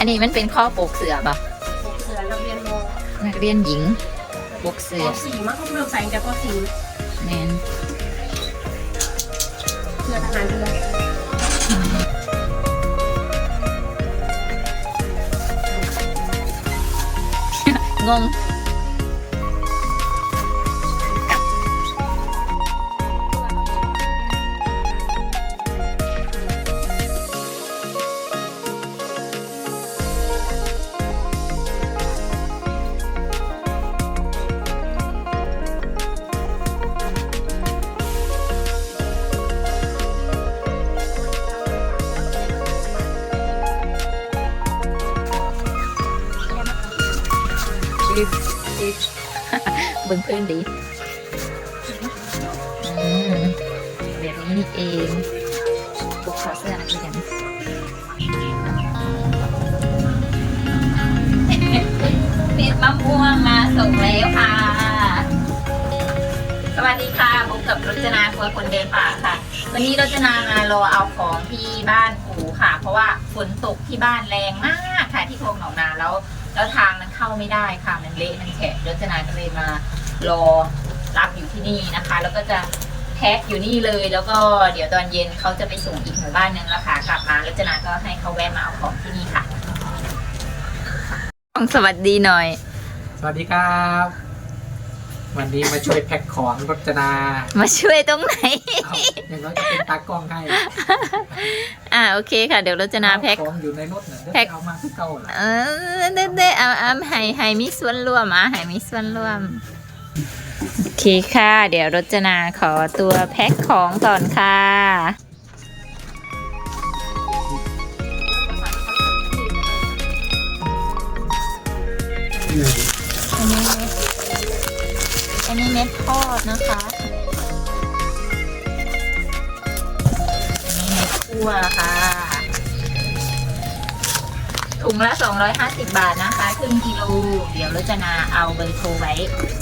อันนี้มันเป็นข้อปลูกเสือป่ะปกเสือนักเรียนโมนักเรียนหญิงปลูกเสืปอสี่มั้งเขาเริ่มใส่แต่ปสี่แมนเสือทหารเรืองง เบิ่งเพื่อนดีอืมแบบนี้นี่เองปลูกขอเสื้ออะไรกันเม็ดมะม่วงมาส่งแล้วค่ะ สวัสดีค่ะพบกับรจนาครัวคนเดินป่าค่ะ วันนี้รจนามารอเอาของที่บ้านปู่ค่ะ เพราะว่าฝนตกที่บ้านแรงมากค่ะที่โครงหนองนาแล้วแล้วทางมันเข้าไม่ได้ค่ะ มันเละมันแฉะรจนาก็เลยมา รอรับอยู่ที่นี่นะคะ แล้วก็จะแพ็คอยู่นี่เลย แล้วก็เดี๋ยวตอนเย็นเขาจะไปส่งอีกหมู่บ้านหนึงแล้วค่ะ กลับมารจนาก็ให้เขาแวะมาเอาของที่นี่ค่ะต้องสวัสดีหน่อย สวัสดีครับ วันนี้มาช่วยแพ็คของรจนา มาช่วยตรงไหนเอาอย่างน้อยก็เป็นตากล้องให้อ่าโอเคค่ะ เดี๋ยวรจนาแพ็คของอยู่ในรถเนี่ยเดี๋ยวแพ็คไปเอามาที่เก่าล่ะเออเด้เด้เอาเอาให้ให้มีส่วนร่วมอะให้มีส่วนร่วมโอ เคค่ะ เดี๋ยวรจนาขอตัวแพ็คของก่อนค่ะ อันนี้เม็ด อันนี้เม็ดทอดนะคะ อันนี้เม็ดคั่วค่ะ ถุงละ 250 บาทนะคะครึ่งกิโล เดี๋ยวรจนาเอาเบอร์โทรไว้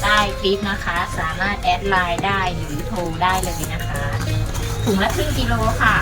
ใต้คลิปนะคะ สามารถแอดไลน์ได้หรือโทรได้เลยนะคะ ถุงละครึ่งกิโลค่ะ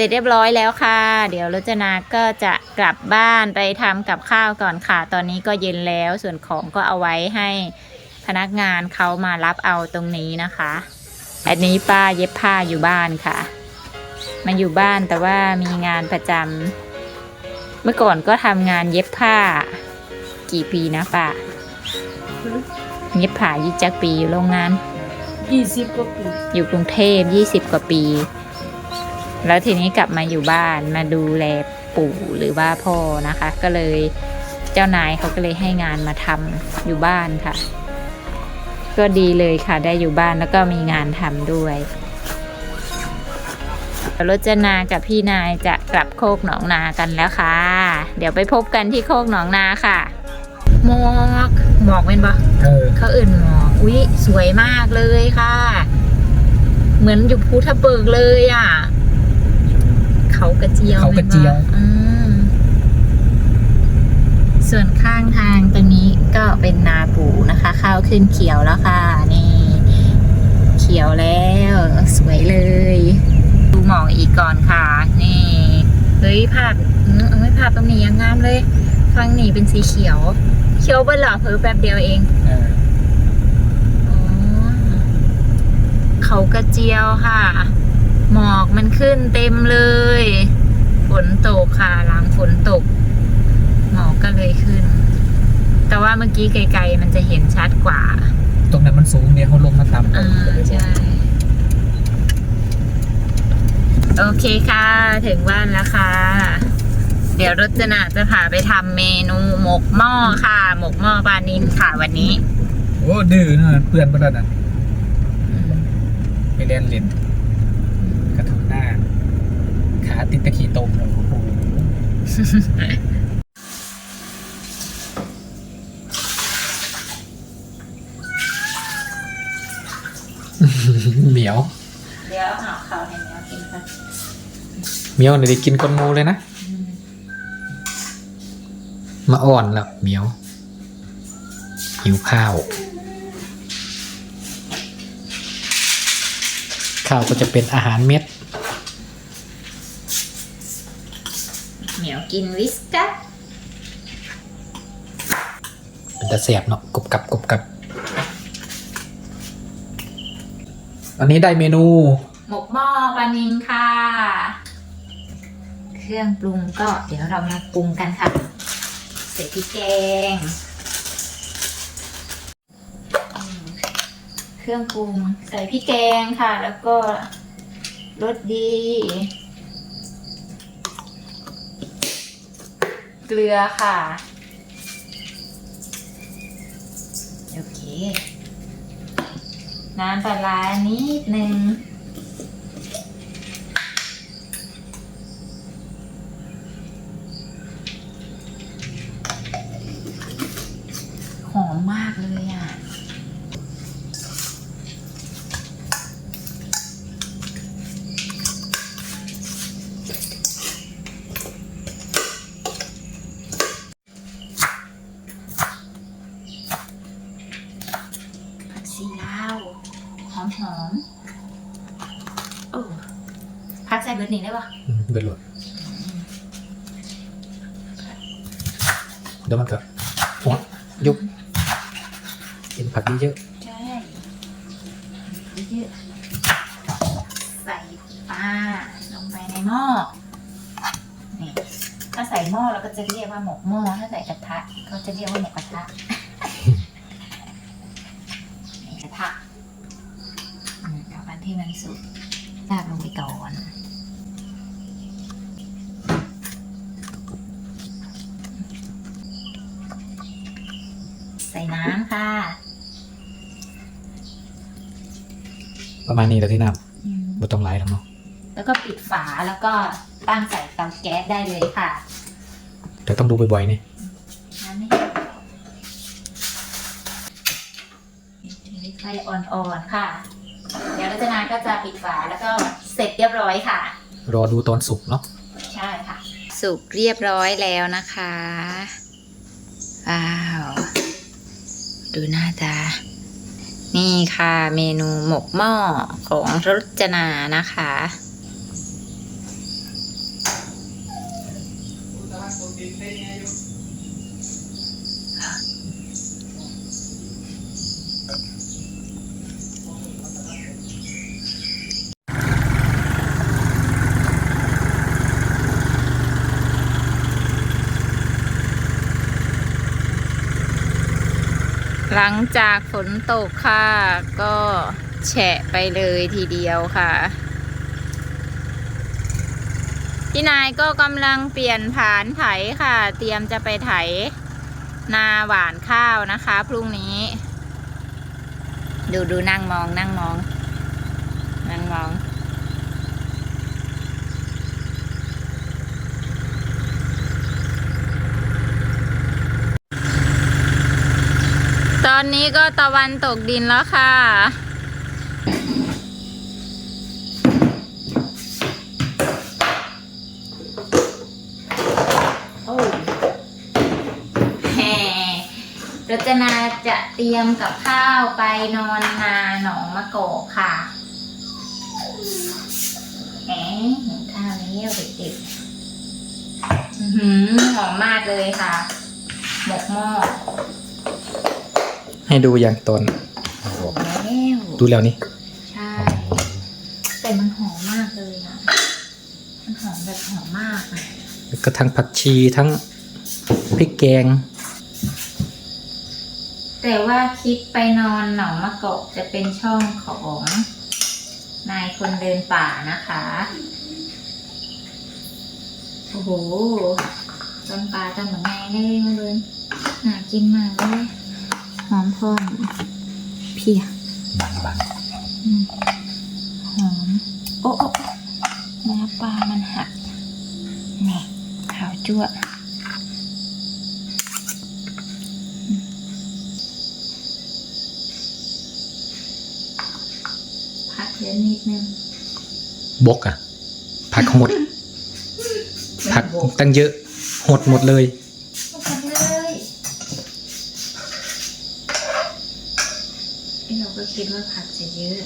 ร็จเรียบร้อยแล้วค่ะ เดี๋ยวรจนาก็จะกลับบ้านไปทำกับข้าวก่อนค่ะ ตอนนี้ก็เย็นแล้วส่วนของก็เอาไว้ให้พนักงานเขามารับเอาตรงนี้นะคะอันนี้ป้าเย็บผ้าอยู่บ้านค่ะ มาอยู่บ้านแต่ว่ามีงานประจำเมื่อก่อนก็ทำงานเย็บผ้า กี่ปีนะป้าเย็บผ้ายี่จักปีอยู่โรงงานยี่สิบกว่าปี อยู่กรุงเทพ20กว่าปี แล้วทีนี้กลับมาอยู่บ้านมาดูแลปู่หรือว่าพ่อนะคะ ก็เลยเจ้านายเขาก็เลยให้งานมาทำอยู่บ้านค่ะ ก็ดีเลยค่ะ ได้อยู่บ้านแล้วก็มีงานทำด้วยรจนากับพี่นายจะกลับโคกหนองนากันแล้วค่ะ เดี๋ยวไปพบกันที่โคกหนองนาค่ะ หมอกหมอกเป็นปะเออเขาอื่นหมอกอุ๊ยสวยมากเลยค่ะ เหมือนอยู่ภูทับเบิกเลยอะ เขากระเจียวเขากระเจียวห็นปะอืมส่วนข้างทางตรงนี้ก็เป็นนาปูนะคะ ข้าวขึ้นเขียวแล้วค่ะ นี่ เขียวแล้ว สวยเลย ดูหมอกอีกก่อนค่ะ นี่เฮ้ยภาพอืมเอ้ยภาพตรงนี้ยังงามเลยฟังนี่เป็นสีเขียว เขียวเบนหล่อเพิ่แป๊บเดียวเองเอออ๋อเขากระเจียวค่ะ หมอกมันขึ้นเต็มเลย ฝนตกค่ะหลังฝนตก หมอกก็เลยขึ้น แต่ว่าเมื่อกี้ไกลๆมันจะเห็นชัดกว่า ตรงนั้นมันสูงเนี่ยเขาลงมาต่ำอ่าใช่โอเคค่ะ ถึงบ้านแล้วค่ะ เดี๋ยวรจนาจะพาไปทำเมนูหมกหม้อค่ะ หมกหม้อปลานินค่ะวันนี้ โอ้ดื้อเนอะเปื่อนไปแล้วนะไปเล่นเล่นกระทุนหน้า ขา ติดตะขีตมเลยโอ้โหเหมียวเดี๋ยวเอาข้าวให้แมวกินค่ะเหมียวเดี๋ยวได้กินก้นงูเลยนะ มาอ่อนแล้วเหมียว หิวข้าว ข้าวก็จะเป็นอาหารเม็ด เหมียว กินวิสกัสเป็นตะแสบเนาะกรุบกรับกรุบกรับอันนี้ได้เมนู หมกหม้อปลานิลค่ะ เครื่องปรุงก็เดี๋ยวเรามาปรุงกันค่ะ ใส่พริกแกงอืมเครื่องปรุงใส่พริกแกงค่ะ แล้วก็รสดี เกลือค่ะ โอเค น้ำปลาร้านิดนึง หอมมากเลยอะ ผักชีลาว ห อมหอมๆโอ้พักใส่เบิร์ดนี่ได้ปะอืมเดือดหลดเดี๋ยวมันก็โอ๊ยยุบกินผักเยอะใช่เยอะๆใส่ปลาลงไปในหม้อนี่ถ้าใส่หม้อเราก็จะเรียกว่าหมกหม้อถ้าใส่กระทะเขาจะเรียกว่าหมกกระทะ นี่กระทะอื มเอาอันที่มันสุกลากลงไปก่อนใส่น้ำค่ะๆประมาณนี้แหละที่น้ำไม่ต้องไล่หรอกเนาะแล้วก็ปิดฝาแล้วก็ตั้งใส่เตาแก๊สได้เลยค่ะ แต่ต้องดูบ่อยๆนี่น้ำไม่ไฟอ่อนๆค่ะเดี๋ยว รัชนาก็จะปิดฝาแล้วก็เสร็จเรียบร้อยค่ะ รอดูตอนสุกเนาะใช่ค่ะ สุกเรียบร้อยแล้วนะคะ ว้าว ดูหน้าตา นี่ค่ะเมนูหมกหม้อของรจนานะคะ หลังจากฝนตกค่ะ ก็แฉะไปเลยทีเดียวค่ะ พี่นายก็กำลังเปลี่ยนผานไถค่ะ เตรียมจะไปไถนาหวานข้าวนะคะ พรุ่งนี้ ดูดูนั่งมองนั่งมอง นั่งมอง ต อนนี้ก็ตะวันตกดินแล้วค่ะ โอ้แหมรจนาจะเตรียมกับข้าวไปนอนนาหนองมะโกกค่ะแหมเห็นข้าวนี้เด็กๆ อื้อหือหอมมากเลยค่ะ หมกหม้อ ให้ดูอย่างตอนโอ้โหแล้วดูแล้วนี่ใช่แต่มันหอมมากเลยอะมันหอมแบบหอมมากอะแล้วก็ทั้งผักชีทั้งพริกแกง แต่ว่าคลิปไปนอนหนองมะกอกจะเป็นช่องของนายคนเดินป่านะคะโอ้โหต้นปลาต้นเหมือนไงเลยมาเลยน่ากินมากเลย หอมพอมเพียบางบางอืมหอม โอ้โอ้เนื้อปลามันหักนี่ขาวจั่วพักเยอะนิดนึงบกอะผักหดผักตั้งเยอะ หดหมดเลย หมดเลยไอ้เราก็ คิดว่าผักจะเยอะ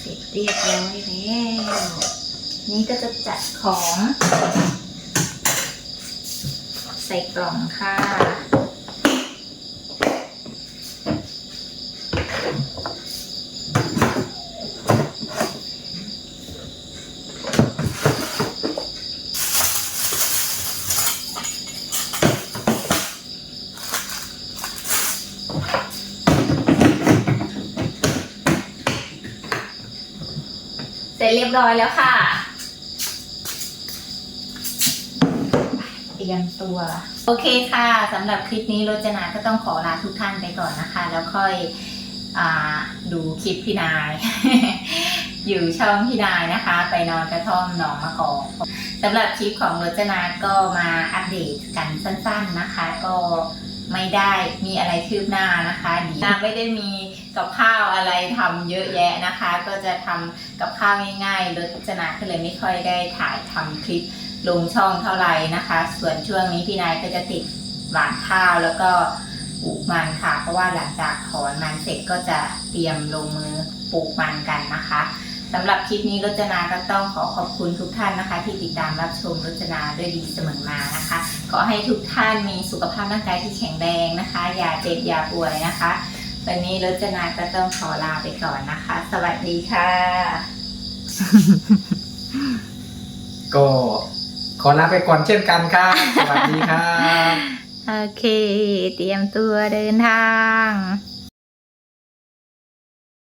เสร็จเรียบร้อยแล้ว นี่ก็จะจัดของ ใส่กล่องค่ะ ร็จเรียบร้อยแล้วค่ะ เตรียมตัว โอเคค่ะสำหรับคลิปนี้โรจนาก็ต้องขอลาทุกท่านไปก่อนนะคะ แล้วค่อยอดูคลิปพี่นาย อยู่ช่องพี่นายนะคะ ไปนอนกระท่อมหนองมะกอกสำหรับคลิปของโรจนาก็มาอัปเดตกันสั้น ๆนะคะ ก็ ไม่ได้มีอะไรคืบหน้านะคะดีนาไม่ได้มีกับข้าวอะไรทำเยอะแยะนะคะ ก็จะทำกับข้าวง่ายๆรจนาก็เลยไม่ค่อยได้ถ่ายทำคลิปลงช่องเท่าไหร่นะคะ ส่วนช่วงนี้พี่นายก็จะติดหวานข้าวแล้วก็ปลูกมันค่ะ เพราะว่าหลังจากถอนมันเสร็จก็จะเตรียมลงมือปลูกมันกันนะคะ สำหรับคลิปนี้รจนาก็ต้องขอขอบคุณทุกท่านนะคะ ที่ติดตามรับชมรจนาด้วยดีเสมอมานะคะ ขอให้ทุกท่านมีสุขภาพร่างกายที่แข็งแรงนะคะ อย่าเจ็บอย่าป่วยนะคะ วันนี้รจนาก็ต้องขอลาไปก่อนนะคะ สวัสดีค่ะ ก็ขอลาไปก่อนเช่นกันครับ สวัสดีครับ โอเค เตรียมตัวเดินทาง